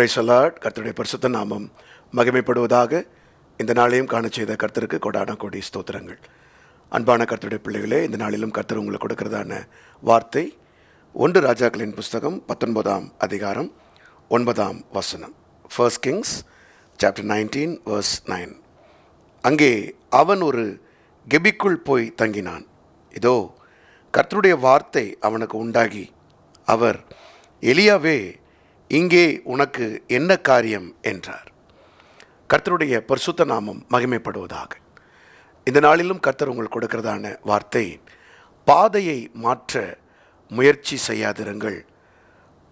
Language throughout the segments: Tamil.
பிரைசலாட் கர்த்தருடைய பரிசுத்த நாமம் மகிமைப்படுவதாக இந்த நாளையும் காண செய்த கர்த்தருக்கு கொடான கொடி ஸ்தோத்திரங்கள். அன்பான கர்த்தருடைய பிள்ளைகளே இந்த நாளிலும் கர்த்தர் உங்களுக்கு கொடுக்கிறதான வார்த்தை ஒன்று ராஜாக்களின் புஸ்தகம் பத்தொன்பதாம் அதிகாரம் ஒன்பதாம் வசனம். First Kings chapter nineteen verse nine அங்கே அவன் ஒரு கெபிக்குள் போய் தங்கினான். இதோ கர்த்தருடைய வார்த்தை அவனுக்கு உண்டாகி அவர் எலியாவே இங்கே உனக்கு என்ன காரியம்? என்றார். கர்த்தருடைய பரிசுத்த நாமம் மகிமைப்படுவதாக. இந்த நாளிலும் கர்த்தர் உங்களுக்கு கொடுக்கிறதான வார்த்தை பாதையை மாற்ற முயற்சி செய்யாதிருங்கள்.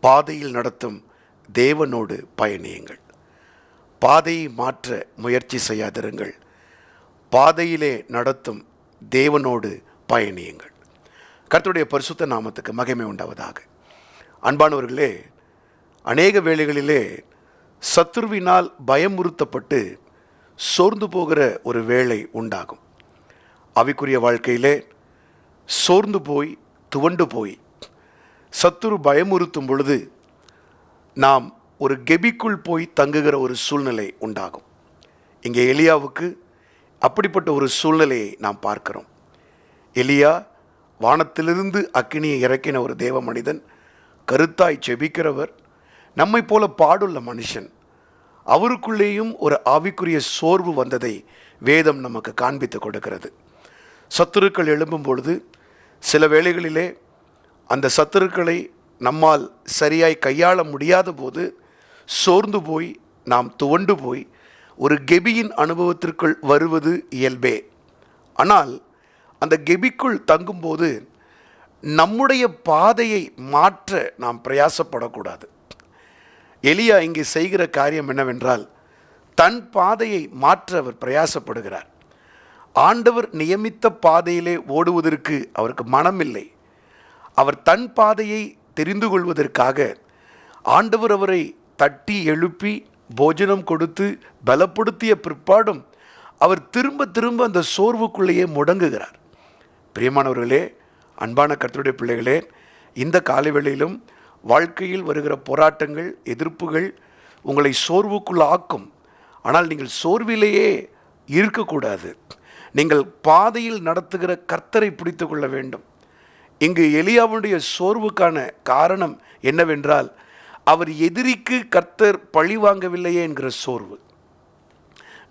பாதையில் நடத்தும் தேவனோடு பயணியுங்கள். பாதையை மாற்ற முயற்சி செய்யாதிருங்கள். பாதையிலே நடத்தும் தேவனோடு பயணியுங்கள். கர்த்தருடைய பரிசுத்த நாமத்துக்கு மகிமை உண்டாவதாக. அன்பானவர்களே அநேக வேளைகளிலே சத்துருவினால் பயமுறுத்தப்பட்டு சோர்ந்து போகிற ஒரு வேளை உண்டாகும். அவைக்குரிய வாழ்க்கையிலே சோர்ந்து போய் துவண்டு போய் சத்துரு பயமுறுத்தும் பொழுது நாம் ஒரு கெபிக்குள் போய் தங்குகிற ஒரு சூழ்நிலை உண்டாகும். இங்கே எலியாவுக்கு அப்படிப்பட்ட ஒரு சூழ்நிலையை நாம் பார்க்கிறோம். எலியா வானத்திலிருந்து அக்கினியை இறக்கின ஒரு தேவ மனிதன் கருத்தாய் செபிக்கிறவர் நம்மை போல பாடுள்ள மனுஷன். அவருக்குள்ளேயும் ஒரு ஆவிக்குரிய சோர்வு வந்ததை வேதம் நமக்கு காண்பித்து கொடுக்கிறது. சத்துருக்கள் எழும்பும் பொழுது சில வேளைகளிலே அந்த சத்துருக்களை நம்மால் சரியாய் கையாள முடியாத போது சோர்ந்து போய் நாம் துவண்டு போய் ஒரு கெபியின் அனுபவத்திற்குள் வருவது இயல்பே. ஆனால் அந்த கெபிக்குள் தங்கும்போது நம்முடைய பாதையை மாற்ற நாம் பிரயாசப்படக்கூடாது. எலியா இங்கே செய்கிற காரியம் என்னவென்றால் தன் பாதையை மாற்ற அவர் பிரயாசப்படுகிறார். ஆண்டவர் நியமித்த பாதையிலே ஓடுவதற்கு அவருக்கு மனமில்லை. அவர் தன் பாதையை தெரிந்து கொள்வதற்காக ஆண்டவர் அவரை தட்டி எழுப்பி போஜனம் கொடுத்து பலப்படுத்திய பிற்பாடும் அவர் திரும்ப திரும்ப அந்த சோர்வுக்குள்ளேயே முடங்குகிறார். பிரியமானவர்களே அன்பான கர்த்தருடைய பிள்ளைகளே இந்த காலவேளையிலும் வாழ்க்கையில் வருகிற போராட்டங்கள் எதிர்ப்புகள் உங்களை சோர்வுக்குள் ஆக்கும் ஆனால் நீங்கள் சோர்விலேயே இருக்கக்கூடாது. நீங்கள் பாதையில் நடத்துகிற கர்த்தரை பிடித்து கொள்ள வேண்டும். இங்கு எலியாவுடைய சோர்வுக்கான காரணம் என்னவென்றால் அவர் எதிரிக்கு கர்த்தர் பழி வாங்கவில்லையே என்கிற சோர்வு.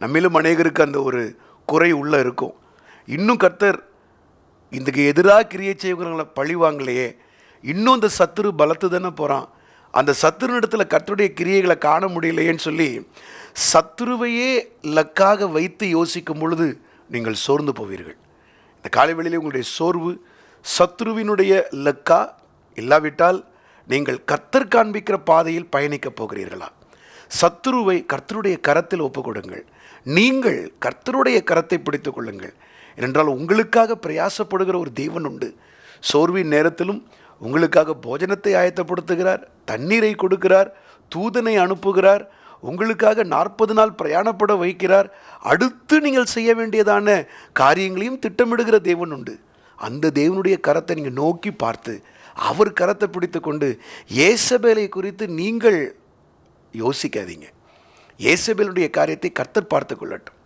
நம்மிலும் அநேகருக்கு அந்த ஒரு குறை உள்ளே இருக்கும். இன்னும் கர்த்தர் இதுக்கு எதிராக கிரியை செய்கிறவங்களை பழி வாங்கலையே இன்னும் அந்த சத்துரு பலத்து தானே போகிறான் அந்த சத்துருனிடத்தில் கர்த்தருடைய கிரியைகளை காண முடியலையேன்னு சொல்லி சத்துருவையே லக்காக வைத்து யோசிக்கும் பொழுது நீங்கள் சோர்ந்து போவீர்கள். இந்த காலை உங்களுடைய சோர்வு சத்ருவினுடைய லக்கா இல்லாவிட்டால் நீங்கள் கத்தர் காண்பிக்கிற பாதையில் பயணிக்கப் போகிறீர்களா? சத்துருவை கர்த்தருடைய கரத்தில் ஒப்புக் கொடுங்கள் நீங்கள் கர்த்தருடைய கரத்தை பிடித்து கொள்ளுங்கள். என்றால் உங்களுக்காக பிரயாசப்படுகிற ஒரு தேவன் உண்டு. சோர்வின் நேரத்திலும் உங்களுக்காக போஜனத்தை ஆயத்தப்படுத்துகிறார் தண்ணீரை கொடுக்கிறார் தூதனை அனுப்புகிறார் உங்களுக்காக நாற்பது நாள் பிரயாணப்பட வைக்கிறார். அடுத்து நீங்கள் செய்ய வேண்டியதான காரியங்களையும் திட்டமிடுகிற தேவன் உண்டு. அந்த தேவனுடைய கரத்தை நீங்கள் நோக்கி பார்த்து அவர் கரத்தை பிடித்து கொண்டு ஏசபேலை குறித்து நீங்கள் யோசிக்காதீங்க. ஏசபேலுடைய காரியத்தை கர்த்தர் பார்த்து கொள்ளட்டும்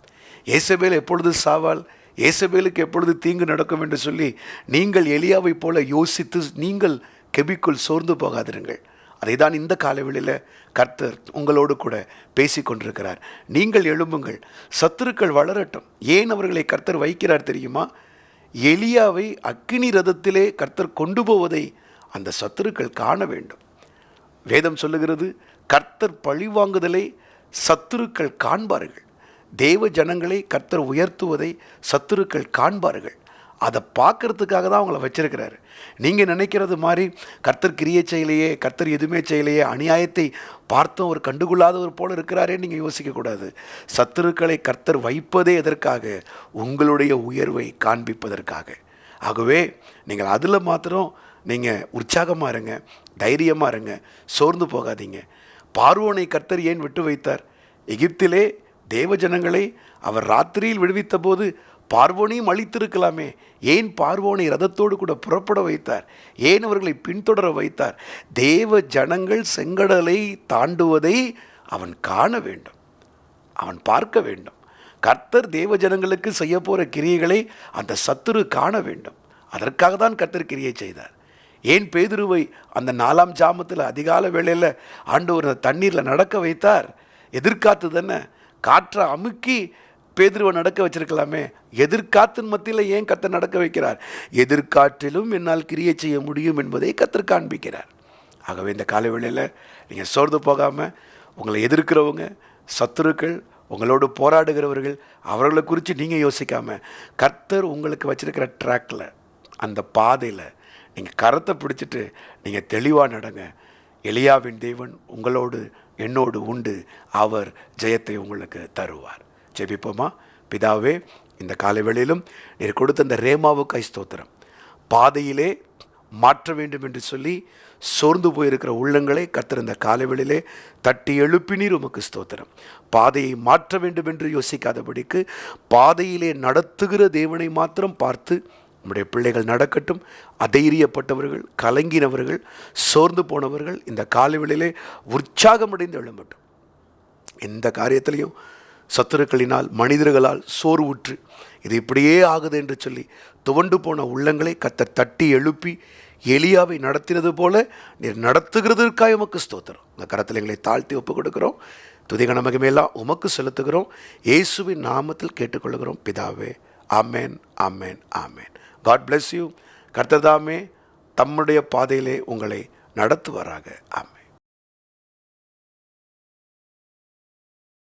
ஏசபேல் எப்பொழுது சாவால்? ஏசபேலுக்கு எப்பொழுது தீங்கு நடக்கும் என்று சொல்லி நீங்கள் எலியாவைப் போல யோசித்து நீங்கள் கெபிக்குள் சோர்ந்து போகாதிருங்கள். அதை தான் இந்த காலவெளியில் கர்த்தர் உங்களோடு கூட பேசி கொண்டிருக்கிறார். நீங்கள் எழும்புங்கள். சத்துருக்கள் வளரட்டும். ஏன் அவர்களை கர்த்தர் வைக்கிறார் தெரியுமா? எலியாவை அக்கினி ரதத்திலே கர்த்தர் கொண்டு போவதை அந்த சத்துருக்கள் காண வேண்டும். வேதம் சொல்லுகிறது கர்த்தர் பழிவாங்குதலை சத்துருக்கள் காண்பார்கள். தேவ ஜனங்களை கர்த்தர் உயர்த்துவதை சத்துருக்கள் காண்பார்கள். அதை பார்க்கறதுக்காக தான் அவங்கள வச்சிருக்கிறாரு. நீங்கள் நினைக்கிறது மாதிரி கர்த்தர் கிரியை செய்யலையே கர்த்தர் எதுவுமே செய்யலையே அநியாயத்தை பார்த்தும் அவர் கண்டுகொள்ளாதவர் போல் இருக்கிறாரே நீங்கள் யோசிக்கக்கூடாது சத்துருக்களை கர்த்தர் வைப்பதே எதற்காக? உங்களுடைய உயர்வை காண்பிப்பதற்காக. ஆகவே நீங்கள் அதில் மாத்திரம் நீங்கள் உற்சாகமாக இருங்க தைரியமாக இருங்க சோர்ந்து போகாதீங்க. பார்வோனை கர்த்தர் ஏன் விட்டு வைத்தார்? எகிப்திலே தேவஜனங்களை அவர் ராத்திரியில் விடுவித்த போது பார்வோனையும் அழித்திருக்கலாமே. ஏன் பார்வோனை ரதத்தோடு கூட புறப்பட வைத்தார்? ஏன் அவர்களை பின்தொடர வைத்தார்? தேவ ஜனங்கள் செங்கடலை தாண்டுவதை அவன் காண வேண்டும். அவன் பார்க்க வேண்டும். கர்த்தர் தேவ ஜனங்களுக்கு செய்ய போகிற கிரியைகளை அந்த சத்துரு காண வேண்டும். அதற்காக தான் கர்த்தர் கிரியை செய்தார். ஏன் பேதுருவை அந்த நாலாம் ஜாமத்தில் அதிகால வேளையில் ஆண்டவர் ஒரு தண்ணீரில் நடக்க வைத்தார்? எதிர்காத்து தானே காற்றை அமுக்கி பேதுருவை நடக்க வச்சிருக்கலாமே. எதிர்காத்தின் மத்தியில் ஏன் கத்தர் நடக்க வைக்கிறார்? எதிர்காற்றிலும் என்னால் கிரியை செய்ய முடியும் என்பதை கத்தர் காண்பிக்கிறார். ஆகவே இந்த காலை வேளையில் நீங்கள் சோர்ந்து போகாமல் உங்களை எதிர்க்கிறவங்க சத்துருக்கள் உங்களோடு போராடுகிறவர்கள் அவர்களை குறித்து நீங்கள் யோசிக்காமல் கர்த்தர் உங்களுக்கு வச்சிருக்கிற ட்ராக்கில் அந்த பாதையில் நீங்கள் கரத்தை பிடிச்சிட்டு நீங்கள் தெளிவாக நடங்க. எலியாவின் தேவன் உங்களோடு என்னோடு உண்டு. அவர் ஜெயத்தை உங்களுக்கு தருவார். ஜெபிப்போமா? பிதாவே இந்த காலைவெளியிலும் நீர் கொடுத்த இந்த ரேமாவுக்கு ஸ்தோத்திரம். பாதையிலே மாற்ற வேண்டும் என்று சொல்லி சோர்ந்து போயிருக்கிற உள்ளங்களை கத்திருந்த இந்த காலைவெளியிலே தட்டி எழுப்பினீர் உமக்கு ஸ்தோத்திரம். பாதையை மாற்ற வேண்டும் என்று யோசிக்காதபடிக்கு பாதையிலே நடத்துகிற தேவனை மாத்திரம் பார்த்து நம்முடைய பிள்ளைகள் நடக்கட்டும் அதைரியப்பட்டவர்கள் கலங்கினவர்கள் சோர்ந்து போனவர்கள் இந்த காலவெளியிலே உற்சாகமடைந்து எழும்பட்டும். எந்த காரியத்திலையும் சத்துருக்களினால் மனிதர்களால் சோர்வுற்று இது இப்படியே ஆகுது என்று சொல்லி துவண்டு போன உள்ளங்களை கத்தர் தட்டி எழுப்பி எலியாவை நடத்தினது போல நீர் நடத்துகிறதற்காக உமக்கு ஸ்தோத்திரம். இந்த கரத்தில் எங்களை தாழ்த்தி ஒப்புக் கொடுக்குறோம் துதிக நமக்குமேலாம் உமக்கு செலுத்துகிறோம். இயேசுவின் நாமத்தில் கேட்டுக்கொள்கிறோம். பிதாவே ஆமேன் ஆமேன் ஆமேன். காட் bless யூ கர்த்ததாமே தம்முடைய பாதையிலே உங்களை நடத்துவாராக. ஆமேன்.